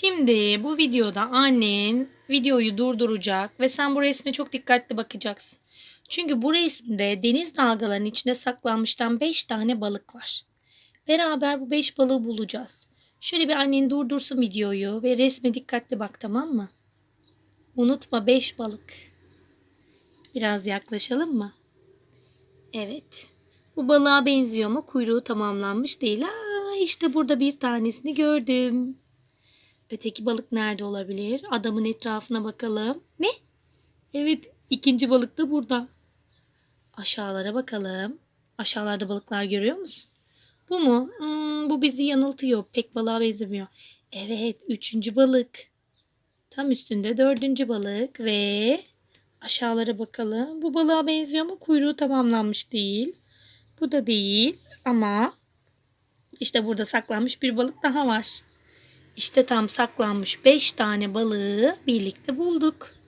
Şimdi bu videoda annen videoyu durduracak ve sen bu resme çok dikkatli bakacaksın. Çünkü bu resimde deniz dalgalarının içinde saklanmıştan 5 tane balık var. Beraber bu 5 balığı bulacağız. Şöyle bir annen durdursun videoyu ve resme dikkatli bak tamam mı? Unutma 5 balık. Biraz yaklaşalım mı? Evet. Bu balığa benziyor ama kuyruğu tamamlanmış değil. Aa, işte burada bir tanesini gördüm. Öteki balık nerede olabilir? Adamın etrafına bakalım. Ne? Evet, ikinci balık da burada. Aşağılara bakalım. Aşağılarda balıklar görüyor musun? Bu mu? Hmm, bu bizi yanıltıyor. Pek balığa benzemiyor. Evet, üçüncü balık. Tam üstünde dördüncü balık ve aşağılara bakalım. Bu balığa benziyor ama kuyruğu tamamlanmış değil. Bu da değil ama işte burada saklanmış bir balık daha var. İşte tam saklanmış 5 tane balığı birlikte bulduk.